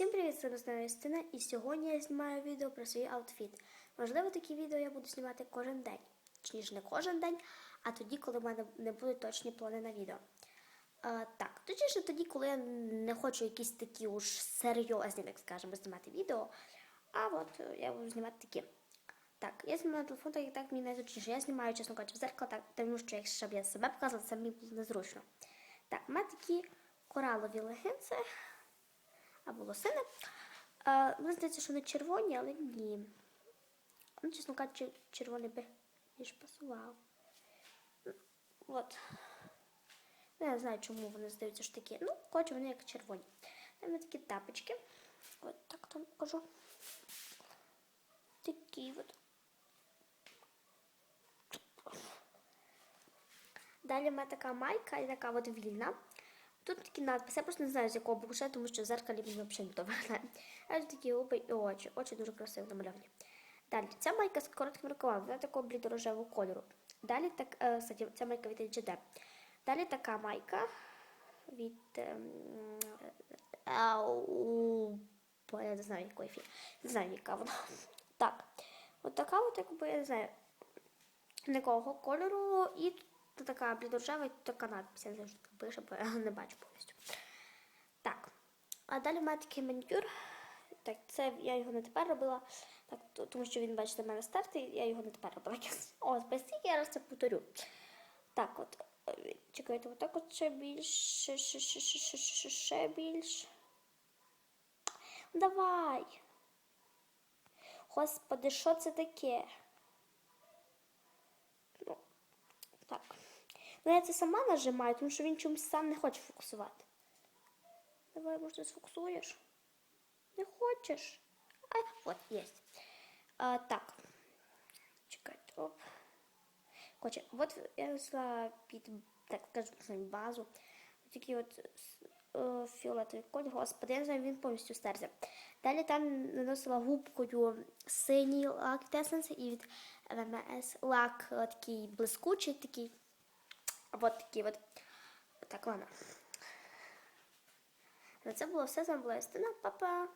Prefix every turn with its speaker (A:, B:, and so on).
A: Всім привіт, це знову Юстина, і сьогодні я знімаю відео про свій аутфіт. Можливо, такі відео я буду знімати кожен день. Точніше, не кожен день, а тоді, коли в мене не будуть точні плани на відео. Е, так, точніше тоді, коли я не хочу якісь такі уж серйозні, так скажемо, знімати відео. А от е, я буду знімати такі. Так, я знімаю телефон, так і так мені найзручніше. Я знімаю, чесно кажучи, в зеркало, так, тому що якщо б я себе показала, це мені було незручно. Так, у мене такі коралові легенці або лосини. Мені здається, що вони червоні, але ні. Ну, чесно кажучи, червоний би більш пасував. От. Ну, Я не знаю, чому вони здаються що такі. Ну, хоча вони як червоні. Там такі тапочки. От так там покажу. Такі от. Далі в мене така майка і така от вільна. Тут такі надписи, я просто не знаю, з якого букша, тому що зеркалі він взагалі не виглядає. А тут такі губи і очі. Очі дуже красиво намальовані. Далі, ця майка з коротким рукавом, вона такого блідорожевого кольору. Далі так, е, кстати, ця майка від HD. Далі така майка від. ем, ау, бо я не знаю, якої фі. Не знаю, яка вона. Так. От така от, якби, я не знаю, якого кольору. І тут така блідорожева, і така надпись. Я тут пише, бо я не бачу повністю. Так. А далі в мене такий манікюр. Так, це я його не тепер робила, так, тому що він, бачите, в мене стертий, я його не тепер робила. О, спасибо, я раз це повторю. Так, от. е, Чекайте, отак от ще більше, ще, ще, ще, ще, ще, ще, ще більше. Давай. Господи, що це таке? Ну, так. Ну, я це сама нажимаю, тому що він чомусь сам не хоче фокусувати. Давай, може, ти сфокусуєш? Не хочеш? Ай, от, є. А, так. Чекайте, оп. Короче, от я взяла під, так скажемо, базу. Такі от е, фіолетовий колір. Господи, я знаю, він повністю стерся. Далі там наносила губкою синій лак Essence і від ВМС лак е, такий блискучий, такий. От такі от. Так, ладно. На це було все. З вами. Па-па!